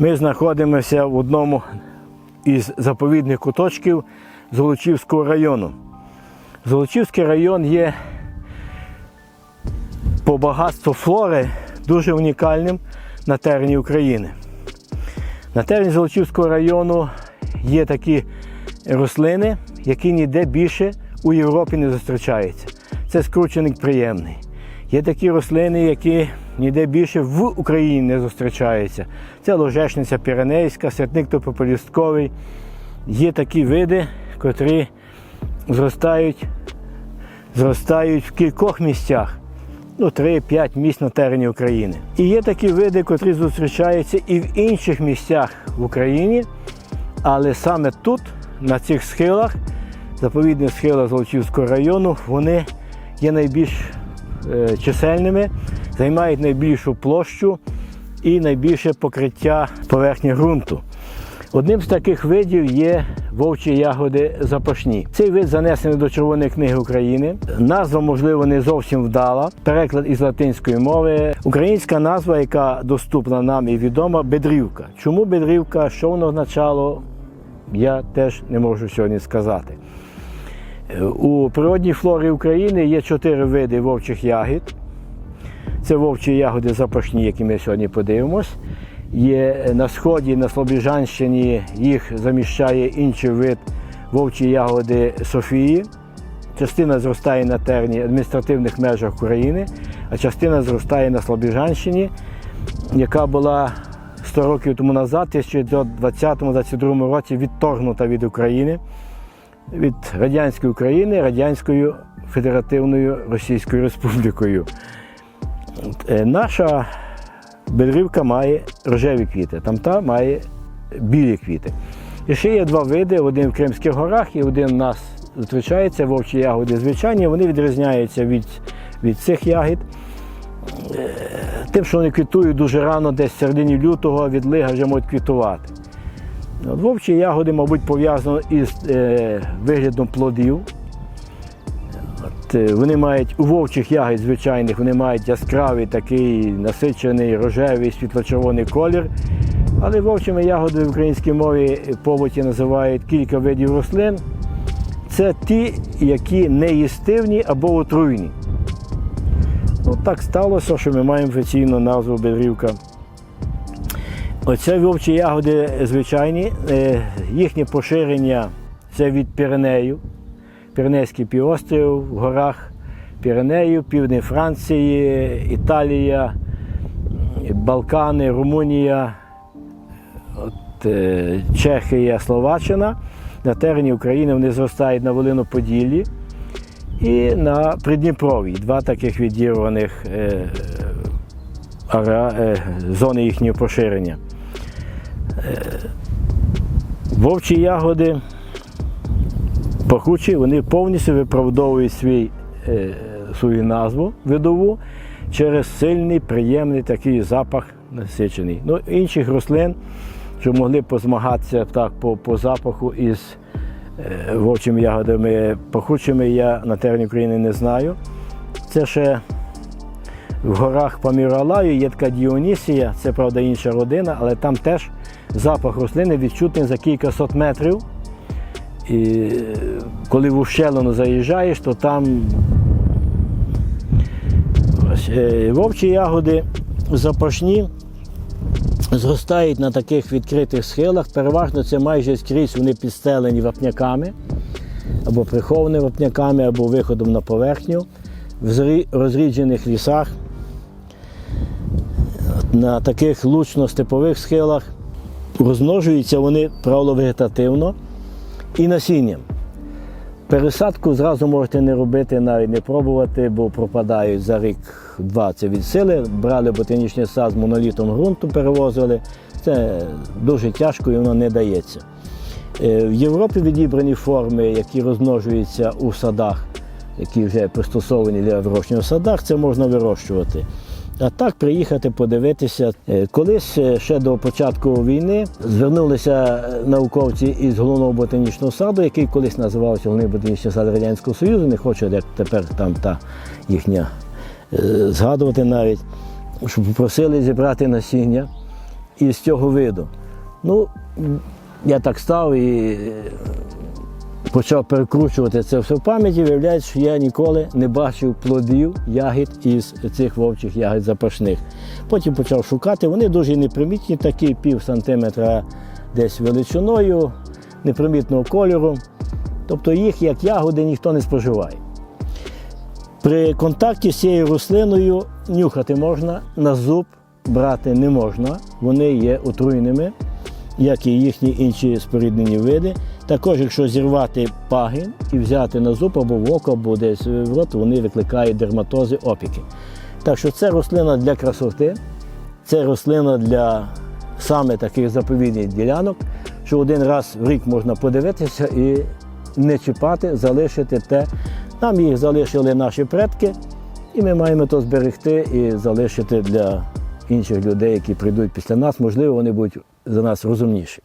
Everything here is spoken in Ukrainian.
Ми знаходимося в одному із заповідних куточків Золочівського району. Золочівський район є по багатству флори дуже унікальним на терені України. На терені Золочівського району є такі рослини, які ніде більше у Європі не зустрічаються. Це скрученик приємний. Є такі рослини, які ніде більше в Україні не зустрічаються. Це ложечниця піренейська, сетник топополістковий. Є такі види, котрі зростають, зростають в кількох місцях. Ну, 3-5 місць на терені України. І є такі види, котрі зустрічаються і в інших місцях в Україні, але саме тут, на цих схилах, заповідних схилах Золочівського району, вони є найбільш е, чисельними, займають найбільшу площу і найбільше покриття поверхні ґрунту. Одним з таких видів є вовчі ягоди запашні. Цей вид занесений до Червоної книги України. Назва, можливо, не зовсім вдала. Переклад із латинської мови. Українська назва, яка доступна нам і відома, бедрівка. Чому бедрівка? Що воно означало? Я теж не можу сьогодні сказати. У природній флорі України є чотири види вовчих ягід. Це вовчі ягоди запашні, які ми сьогодні подивимось. Є на сході, на Слобіжанщині їх заміщає інший вид вовчі ягоди Софії. Частина зростає на терні адміністративних межах України, а частина зростає на Слобіжанщині, яка була 100 років тому назад, в 1920-22 році, відторгнута від України, від радянської України, Радянською Федеративною Російською Республікою. Е, Наша Бедрівка має рожеві квіти, там та має білі квіти. І ще є два види: один в Кримських горах і один у нас зустрічається вовчі ягоди звичайні. Вони відрізняються від, від цих ягід. Е, Тим, що вони квітують дуже рано, десь в середині лютого від лига вже можуть квітувати. Вовчі ягоди, мабуть, пов'язані із е, виглядом плодів. Е, вони мають у вовчих ягід звичайних, вони мають яскравий такий насичений рожевий світло-червоний колір. Але вовчими ягодами в українській мові побуті називають кілька видів рослин. Це ті, які не їстивні або отруйні. От так сталося, що ми маємо офіційну назву Бедрівка. Оце вовчі ягоди звичайні, е, їхнє поширення це від Піренею. Піренейський півострів в горах Піренею, південь Франції, Італія, Балкани, Румунія, от, е, Чехія, Словаччина. На терені України вони зростають на Волину Поділлі і на Придніпров'ї. Два таких відірваних е, е, зони їхнього поширення. Вовчі ягоди пахучі, вони повністю виправдовують свій, е, свою назву видову через сильний, приємний такий запах насичений. Ну, інших рослин, що могли позмагатися так по, по запаху із е, вовчими ягодами пахучими, я на терені України не знаю. Це ще в горах Паміралаю є така Діонісія, це правда інша родина, але там теж запах рослини відчутний за кілька сот метрів. І коли в ущелину заїжджаєш, то там е, вовчі ягоди запашні зростають на таких відкритих схилах. Переважно це майже скрізь вони підстелені вапняками, або приховані вапняками, або виходом на поверхню в розріджених лісах. На таких лучно-степових схилах розмножуються вони правило вегетативно і насінням. Пересадку зразу можете не робити, навіть не пробувати, бо пропадають за рік-два це від сили. Брали ботанічний сад з монолітом ґрунту, перевозили. Це дуже тяжко і воно не дається. Е, В Європі відібрані форми, які розмножуються у садах, які вже пристосовані для вирощення в садах, це можна вирощувати. А так приїхати подивитися. Е, Колись е, ще до початку війни звернулися е, науковці із головного ботанічного саду, який колись називався Головний ботанічний сад Радянського Союзу, не хочу як тепер там та їхня згадувати навіть, щоб попросили зібрати насіння. із цього виду. Ну, я так став і почав перекручувати це все в пам'яті, виявляється, що я ніколи не бачив плодів ягід із цих вовчих ягід запашних. Потім почав шукати. Вони дуже непримітні, такі пів сантиметра десь величиною, непримітного кольору. Тобто їх як ягоди ніхто не споживає. При контакті з цією рослиною нюхати можна, на зуб брати не можна. Вони є отруйними, як і їхні інші споріднені види. Також, якщо зірвати пагін і взяти на зуб або в око, або десь в рот, вони викликають дерматози, опіки. Так що це рослина для красоти, це рослина для саме таких заповідних ділянок, що один раз в рік можна подивитися і не чіпати, залишити те. Нам їх залишили наші предки, і ми маємо то зберегти і залишити для інших людей, які прийдуть після нас. Можливо, вони будуть за нас розумніші.